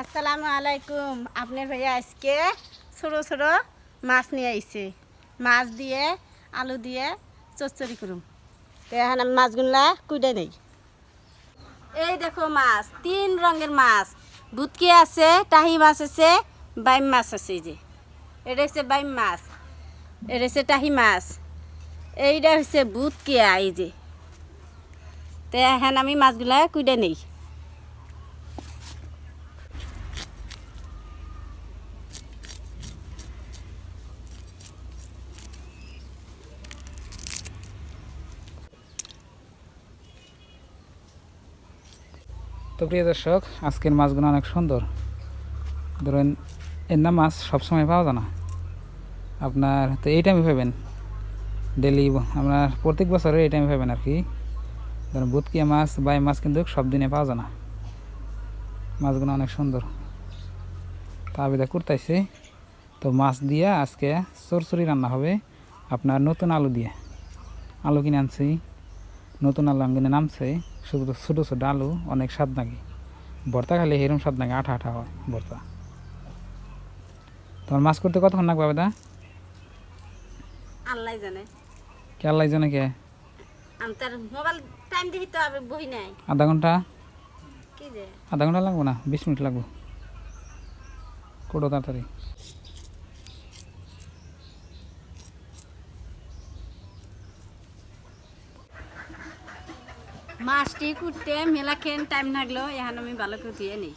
আসসালামু আলাইকুম। আপনার ভাইয়া আজকে ছোটো ছোটো মাছ নিয়ে আইছে। মাছ দিয়ে, আলু দিয়ে চচ্চড়ি করুম। তো আমি মাছগুলা কুইডে নেই এই দেখো মাছ, তিন রঙের মাছ। ভুতকি আছে, টাহি মাছ আছে, বাইম মাছ আছে যে। এটা হচ্ছে বাইম মাছ। এটা হচ্ছে টাহি মাছ। এইটা হচ্ছে ভুতকিয়া এই যে। তো এখন আমি মাছগুলা কুইডে নেই। তো প্রিয় দর্শক, আজকের মাছগুলো অনেক সুন্দর। ধরেন এর না মাছ সবসময় পাওয়া যায় না। আপনার তো এই টাইমে পাবেন। ডেলি আপনার প্রত্যেক বছরে এই টাইমে পাবেন আর কি ধরেন বুতকিয়া মাছ, বাই মাছ কিন্তু সব দিনে পাওয়া যায় না। মাছগুলো অনেক সুন্দর। তা আবেদা করতেছে তো মাছ দিয়ে আজকে চরচড়ি রান্না হবে আপনার নতুন আলু দিয়ে। আলু কিনে আনছি। নতুন আলু আমি কিনে নামছে। শুধু ছোটো ছোটো আলু অনেক স্বাদ লাগে ভর্তা খালে এরকম স্বাদ লাগে আঠা আঠা হয় ভর্তা। তোমার মাছ করতে কতক্ষণ লাগবে দাদা আল্লাহ জানে। কে আল্লাহ জানে কে? আমি তার মোবাইল টাইম দেখি তো আমি বহি নাই। আধা ঘণ্টা? কি যে? আধা ঘণ্টা লাগবো না? বিশ মিনিট লাগবো। কোটো তাড়াতাড়ি। মাছটি কুটতে মেলাখেন টাইম লাগল, এখন আমি ভালো করে ধুয়ে নিই।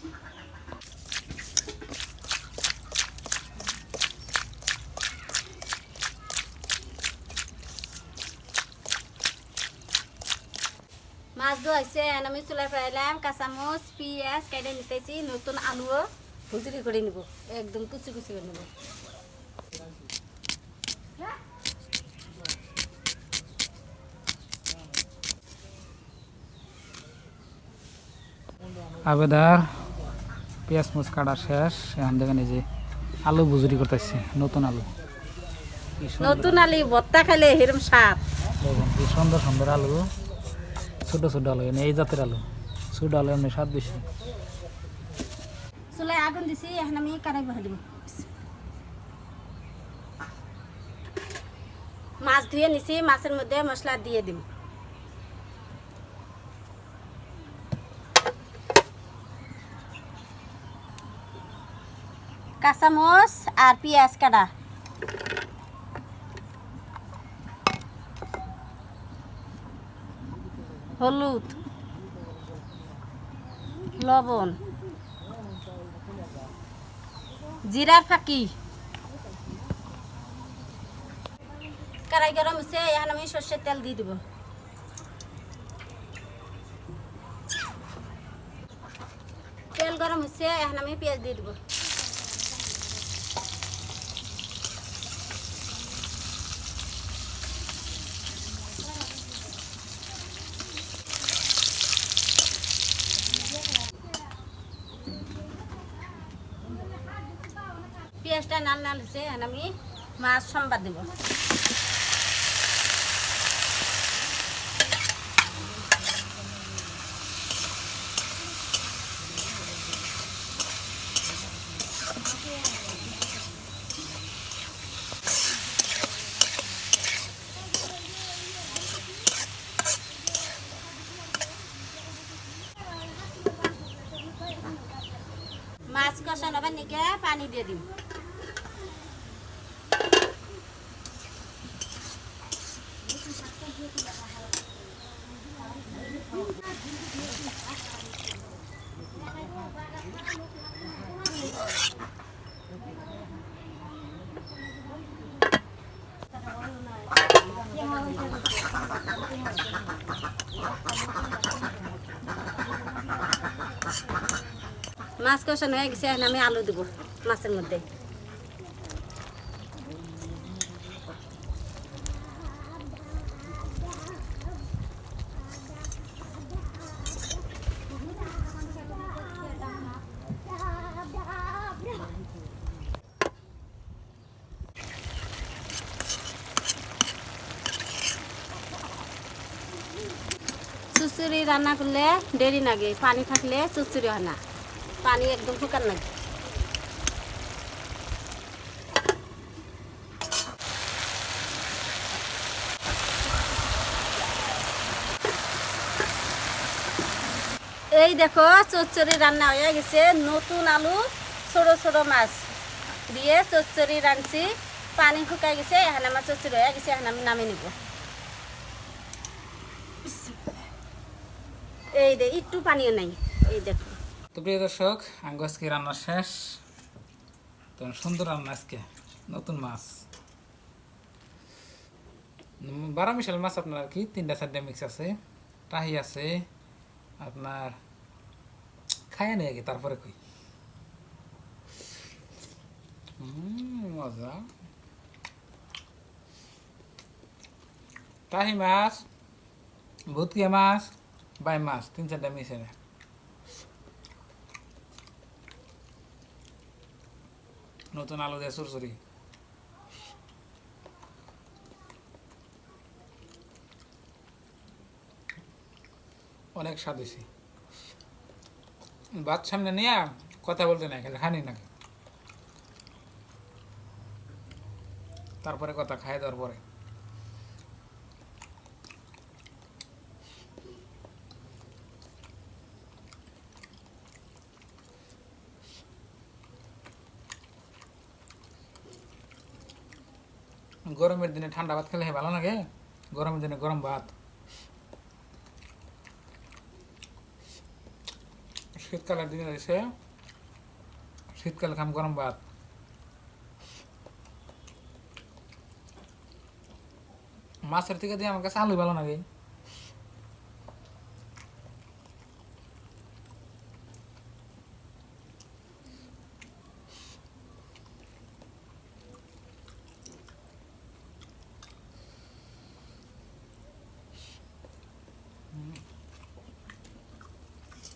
মাছ ধোয়াইছে, এখন আমি চুলাই ফেলাইলাম কাঁচামচ পিঁয়াজ কেটে নিতেছি, নতুন আলুও। ভুজুরি করে নিব, একদম কুচি কুচি করে নিব। আবেদার পেঁয়াজ মুচ কাটা শেষ। এখন দেখেন এই যে আলু বুজুরি করতেছি নতুন আলু। নতুন আলু ভর্তা খাইলে এরম স্বাদ। দেখুন কি সুন্দর সুন্দর আলু ছোটো ছোটো আলু এই জাতের আলু। ছোটো আলু এমনি স্বাদ বেশি। চুলাই আগুন দিছি এখন আমি কারাই বহাই দিব। মাছ ধুয়ে নিছি মাছের মধ্যে মশলা দিয়ে দিম কাঁচামচ আর পেঁয়াজ কাটা। হলুদ, লবণ, জিরার ফাঁকি। কড়াই গরম হচ্ছে এখন আমি সর্ষের তেল দিয়ে দিব। তেল গরম হচ্ছে এখন আমি পেঁয়াজ দিয়ে দিব। নাল নাল এখন আমি মাছ সম্বাদ দেব। মাছ কষানোবার নিকে পানি দিয়ে দিম মাছ কষানো হয়ে গেছে আমি আলু দেবো মাছের মধ্যে। চুচুরি রান্না করলে দেরি লাগে, পানি থাকলে চুচুরি হয় না। পানি একদম শুকান লাগে এই দেখো, চচ্চড়ি রান্না হয়ে গেছে। নতুন আলু, ছোট ছোট মাছ দিয়ে চচ্চড়ি রাঁধছি। পানি শুকাই গেছে, এখানে আমার চচ্চড়ি হয়ে গেছে, এখানে আমি নামিয়ে নিব। এই দে, একটু পানিও নাই। এই দেখো। তো প্রিয় দর্শক, আঙ্গ আজকে রান্না শেষ। তো সুন্দর রান্না আজকে, নতুন মাছ। বারো মিশাল মাছ আপনার আর কি, তিনটা চারটা মিক্স আছে। টাহি আছে, আপনার খায় নেই আগে, তারপরে কই। মজা। টাহি মাছ ভুতকিয়া মাছ, বাই মাছ, তিন চারটা মিশে নেয় নতুন আলু দিয়ে সুরসুরি অনেক স্বাদ হয়েছে। ভাত সামনে নিয়ে কথা বলতে না খালি খানি নাকি। তারপরে কথা খায় দেওয়ার পরে। গরমের দিনে ঠান্ডা ভাত খেলে ভালো লাগে? গরমের দিনে গরম ভাত। শীতকালের দিনে এসে শীতকাল খাম গরম ভাত। মাছের থেকে দিয়ে আমার কাছে আলু ভালো লাগে।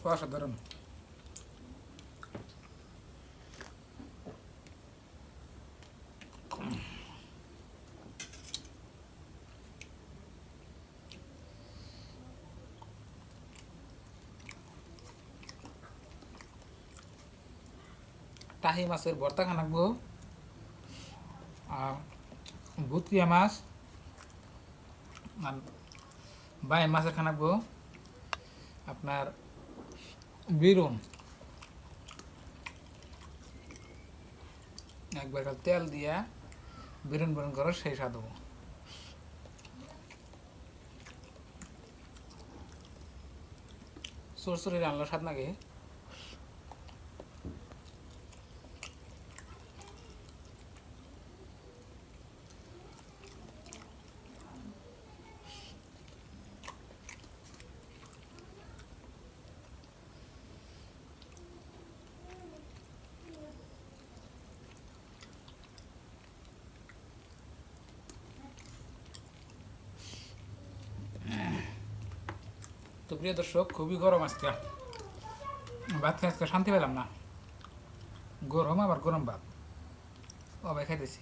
অসাধারণ টাহি মাছের ভর্তা খানাকবো আর ভুতকিয়া মাছ আর বাই মাছের খানাকবো আপনার বেরুন। একবার তেল দিয়া বিরুন বিরুন করে সেই স্বাদ সরসরি রান্নার স্বাদ নাকি? তো প্রিয় দর্শক, খুবই গরম আজকে। ভাত খেয়ে আজকে, শান্তি পেলাম না। গরম আবার গরম ভাত। অবাই খাইতেছি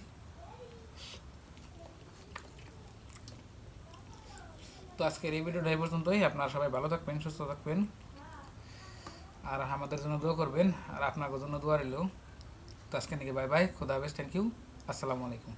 তো আজকের এই ভিডিওটা এই পর্যন্তই। আপনারা সবাই ভালো থাকবেন, সুস্থ থাকবেন। আর আমাদের জন্য দোয়া করবেন, আর আপনার জন্য দোয়া রইল। তো আজকে নাকি বাই বাই, খুদা হাফেজ থ্যাংক ইউ আসসালামু আলাইকুম।